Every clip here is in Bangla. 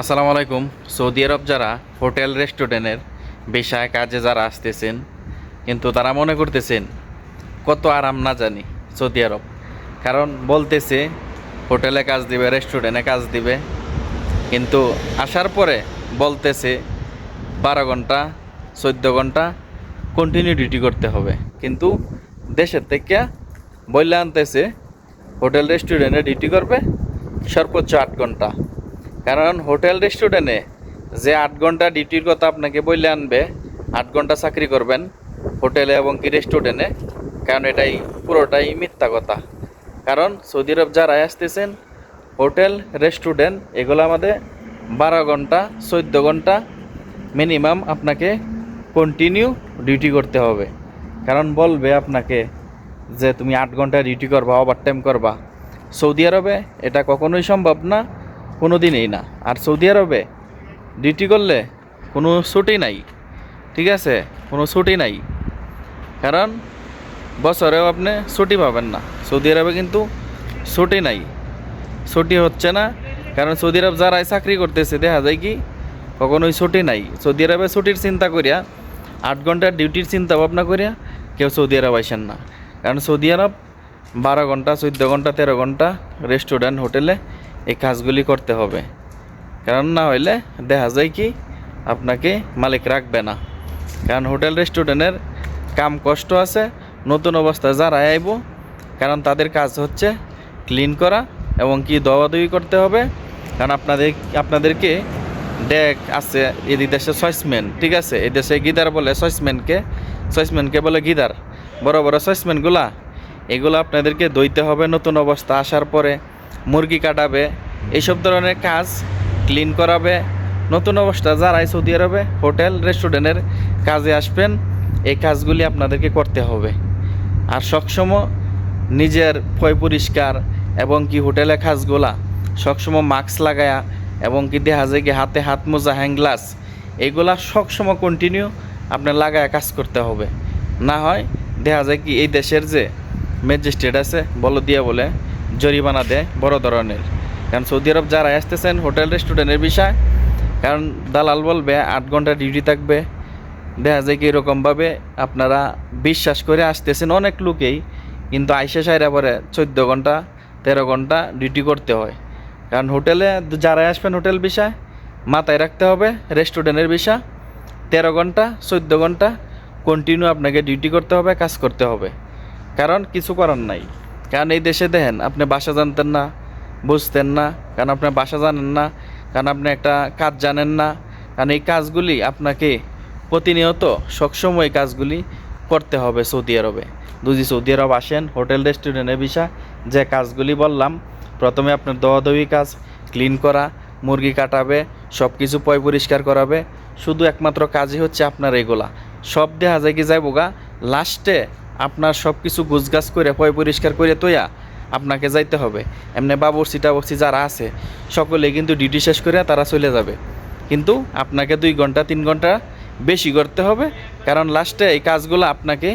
আসসালামু আলাইকুম। সৌদি আরব যারা হোটেল, রেস্টুরেন্টের পেশায় কাজে যারা আসতেছেন, কিন্তু তারা মনে করতেছেন, কত আরাম না জানি সৌদি আরব। কারণ বলতেছে, হোটেলে কাজ দিবে, রেস্টুরেন্টে কাজ দিবে। কিন্তু আসার পরে বলতেছে, বারো ঘণ্টা, চোদ্দ ঘণ্টা কন্টিনিউ ডিউটি করতে হবে। কিন্তু দেশের থেকে বললে আনতেছে, হোটেল, রেস্টুরেন্টে ডিউটি করবে, সর্বোচ্চ আট ঘণ্টা। কারণ হোটেল রেস্টুরেন্টে যে আট ঘণ্টা ডিউটির কথা আপনাকে বললে আনবে, আট ঘণ্টা চাকরি করবেন হোটেলে এবং কি রেস্টুরেন্টে কারণ এটাই পুরোটাই মিথ্যা কথা। কারণ সৌদি আরব যারা আসতেছেন, হোটেল রেস্টুরেন্ট এগুলো আমাদের বারো ঘণ্টা, চোদ্দ ঘণ্টা মিনিমাম আপনাকে কন্টিনিউ ডিউটি করতে হবে। কারণ বলবে আপনাকে যে তুমি আট ঘণ্টা ডিউটি করবা ওভার টাইম করবা। সৌদি আরবে এটা কখনোই সম্ভব না। কোনো দিনই না। আর সৌদি আরবে ডিউটি করলে কোনো ছুটি নাই, ঠিক আছে? কোনো ছুটি নাই। কারণ বছরেও আপনি ছুটি পাবেন না। সৌদি আরবে কিন্তু ছুটি নাই। ছুটি হচ্ছে না। কারণ সৌদি আরব যারাই চাকরি করতেছে, দেখা যায় কি, কখনোই ছুটি নাই। সৌদি আরবে ছুটির চিন্তা করিয়া, আট ঘণ্টার ডিউটির চিন্তা ভাবনা করিয়া কেউ সৌদি আরব আসেন না। কারণ সৌদি আরব বারো ঘণ্টা, চোদ্দ ঘণ্টা, তেরো ঘণ্টা রেস্টুরেন্ট হোটেলে এই কাজগুলি করতে হবে। কারণ না হইলে দেখা যায় কি, আপনাকে মালিক রাখবে না। কারণ হোটেল রেস্টুরেন্টের কাম কষ্ট আছে, নতুন অবস্থায় যারা আইব, কারণ তাদের কাজ হচ্ছে ক্লিন করা এবং কি দওয়াদুই করতে হবে। কারণ আপনাদের, আপনাদেরকে ডেক আছে, এই দেশে সসম্যান, ঠিক আছে? এই দেশে গিদার বলে সসম্যানকে সসম্যানকে বলে গিদার। বড় বড় সসম্যানগুলা, এগুলো আপনাদেরকে দইতে হবে নতুন অবস্থা আসার পরে। মুরগি কাটাবে এইসব ধরনের কাজ ক্লিন করাবে, নতুন অবস্থা যারাই সৌদি আরবে হোটেল রেস্টুরেন্টের কাজে আসবেন, এই কাজগুলি আপনাদেরকে করতে হবে। আর সবসময় নিজের পয় পরিষ্কার এবং কি হোটেলে কাজগুলা সবসময় মাস্ক লাগায়া এবং কি যায় কি হাতে হাত মোজা হ্যাংগ্লাস এগুলা সবসময় কন্টিনিউ আপনার লাগায় কাজ করতে হবে। না হয় দেখা যায় কি এই দেশের যে ম্যাজিস্ট্রেট আছে বলো দিয়ে বলে জরিমানা দেয়, বড় ধরনের। কারণ সৌদি আরব যারা আসতেছেন, হোটেল রেস্টুরেন্টের বিষয়, কারণ দালাল বলবে, আট ঘণ্টা ডিউটি থাকবে। দেখা যায় কি এরকমভাবে আপনারা বিশ্বাস করে আসতেছেন অনেক লোকেই, কিন্তু আইসে সাইরা পরে চোদ্দ ঘণ্টা, তেরো ঘণ্টা ডিউটি করতে হয়। কারণ হোটেলে যারা আসবেন হোটেল বিষয়, মাথায় রাখতে হবে রেস্টুরেন্টের বিষয়, তেরো ঘণ্টা, চোদ্দ ঘণ্টা কন্টিনিউ আপনাকে ডিউটি করতে হবে, কাজ করতে হবে। কারণ কিছু করার নাই। কারণ এই দেশে দেখেন, আপনি বাসা জানতেন না, বুঝতেন না, কারণ আপনি বাসা জানেন না, কারণ আপনি একটা কাজ জানেন না, কারণ এই কাজগুলি আপনাকে প্রতিনিয়ত সবসময় কাজগুলি করতে হবে সৌদি আরবে। যদি সৌদি আরব আসেন, হোটেল রেস্টুরেন্টের বিষয় যে কাজগুলি বললাম, প্রথমে আপনার দোয়াদহি কাজ, ক্লিন করা, মুরগি কাটাবে সব কিছু পয় পরিষ্কার করাবে, শুধু একমাত্র কাজই হচ্ছে আপনার এগুলা। সব দেখা যায় কি যাইব গা, লাস্টে আপনার সব কিছু গুছগাছ করে, পয় পরিষ্কার করে তোয়া আপনাকে যাইতে হবে। এমনি বাবরসি টাবরসি যারা আছে, সকলে কিন্তু ডিউটি শেষ করে তারা চলে যাবে। কিন্তু আপনাকে দুই ঘণ্টা, তিন ঘণ্টা বেশি করতে হবে, কারণ লাস্টে এই কাজগুলো আপনাকে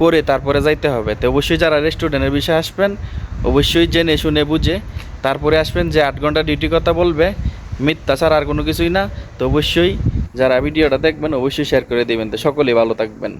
করে তারপরে যাইতে হবে। তো অবশ্যই যারা রেস্টুরেন্টের বিষয়ে আসবেন, অবশ্যই জেনে শুনে বুঝে তারপরে আসবেন যে আট ঘণ্টা ডিউটি কথা বলবে, মিথ্যা ছাড়া আর কোনো কিছুই না। তো অবশ্যই যারা ভিডিওটা দেখবেন, অবশ্যই শেয়ার করে দেবেন। তো সকলেই ভালো থাকবেন।